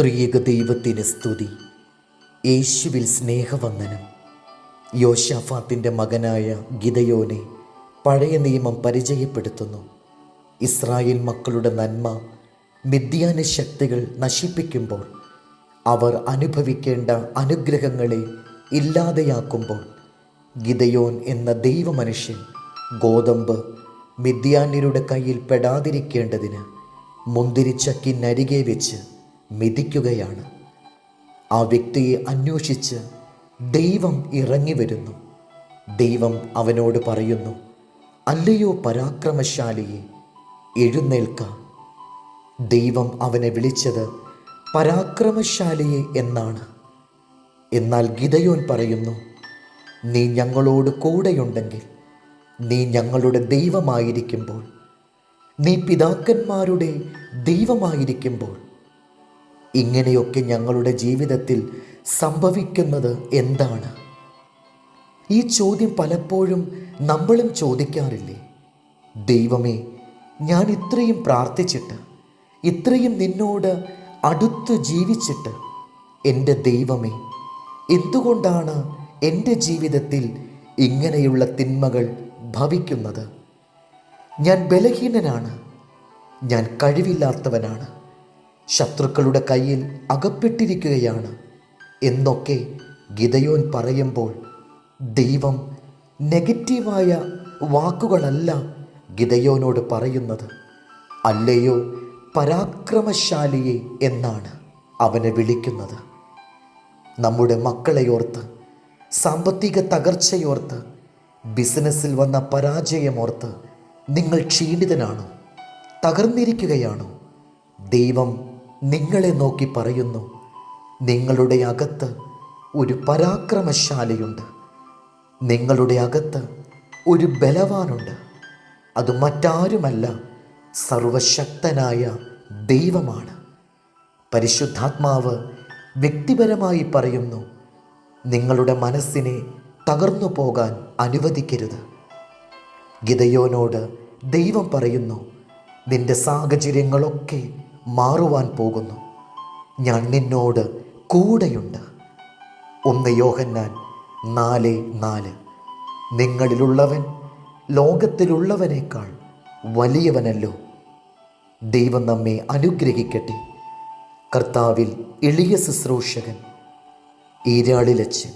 ത്രിയേക ദൈവത്തിന് സ്തുതി. യേശുവിൽ സ്നേഹവന്ദനം. യോശാഫാത്തിന്റെ മകനായ ഗിതയോനെ പഴയ നിയമം പരിചയപ്പെടുത്തുന്നു. ഇസ്രായേൽ മക്കളുടെ നന്മ മിഥ്യാന ശക്തികൾ നശിപ്പിക്കുമ്പോൾ അവർ അനുഭവിക്കേണ്ട അനുഗ്രഹങ്ങളെ ഇല്ലാതെയാക്കുമ്പോൾ ഗിതയോൻ എന്ന ദൈവമനുഷ്യൻ ഗോതമ്പ് മിഥ്യാന്യരുടെ കയ്യിൽ പെടാതിരിക്കേണ്ടതിന് മുന്തിരിച്ചക്കിനരികെ വെച്ച് മിതിക്കുകയാണ്. ആ വ്യക്തിയെ അന്വേഷിച്ച് ദൈവം ഇറങ്ങി വരുന്നു ദൈവം അവനോട് പറയുന്നു അല്ലയോ പരാക്രമശാലിയെ എഴുന്നേൽക്ക. ദൈവം അവനെ വിളിച്ചത് പരാക്രമശാലിയെ എന്നാണ്. എന്നാൽ ഗിതയോൻ പറയുന്നു നീ ഞങ്ങളോട് കൂടെയുണ്ടെങ്കിൽ നീ ഞങ്ങളുടെ ദൈവമായിരിക്കുമ്പോൾ നീ പിതാക്കന്മാരുടെ ദൈവമായിരിക്കുമ്പോൾ ഇങ്ങനെയൊക്കെ ഞങ്ങളുടെ ജീവിതത്തിൽ സംഭവിക്കുന്നത് എന്താണ്? ഈ ചോദ്യം പലപ്പോഴും നമ്മളും ചോദിക്കാറില്ലേ? ദൈവമേ ഞാൻ ഇത്രയും പ്രാർത്ഥിച്ചിട്ട് ഇത്രയും നിന്നോട് അടുത്ത് ജീവിച്ചിട്ട് എന്റെ ദൈവമേ എന്തുകൊണ്ടാണ് എന്റെ ജീവിതത്തിൽ ഇങ്ങനെയുള്ള തിന്മകൾ ഭവിക്കുന്നത്? ഞാൻ ബലഹീനനാണ്. ഞാൻ കഴിവില്ലാത്തവനാണ്. ശത്രുക്കളുടെ കയ്യിൽ അകപ്പെട്ടിരിക്കുകയാണ്. എന്നൊക്കെ ഗിതയോൻ പറയുമ്പോൾ ദൈവം നെഗറ്റീവായ വാക്കുകളല്ല ഗിതയോനോട് പറയുന്നത്. അല്ലയോ പരാക്രമശാലിയെ എന്നാണ് അവനെ വിളിക്കുന്നത്. നമ്മുടെ മക്കളെയോർത്ത് സാമ്പത്തിക തകർച്ചയോർത്ത് ബിസിനസ്സിൽ വന്ന പരാജയമോർത്ത് നിങ്ങൾ ക്ഷീണിതനാണോ? തകർന്നിരിക്കുകയാണോ? ദൈവം നിങ്ങളെ നോക്കി പറയുന്നു നിങ്ങളുടെ അകത്ത് ഒരു പരാക്രമശാലയുണ്ട്. നിങ്ങളുടെ അകത്ത് ഒരു ബലവാനുണ്ട്. അത് മറ്റാരുമല്ല സർവശക്തനായ ദൈവമാണ്. പരിശുദ്ധാത്മാവ് വ്യക്തിപരമായി പറയുന്നു നിങ്ങളുടെ മനസ്സിനെ തകർന്നു പോകാൻ അനുവദിക്കരുത്. ഗിതയോനോട് ദൈവം പറയുന്നു നിന്റെ സാഹചര്യങ്ങളൊക്കെ മാറുവാൻ പോകുന്നു. ഞാൻ നിന്നോട് കൂടെയുണ്ട്. ഒന്ന് യോഹന്നാൻ നാല് നാല്. നിങ്ങളിലുള്ളവൻ ലോകത്തിലുള്ളവനേക്കാൾ വലിയവനല്ലോ. ദൈവം നമ്മെ അനുഗ്രഹിക്കട്ടെ. കർത്താവിൽ എളിയ ശുശ്രൂഷകൻ ഈരാളിലച്ചൻ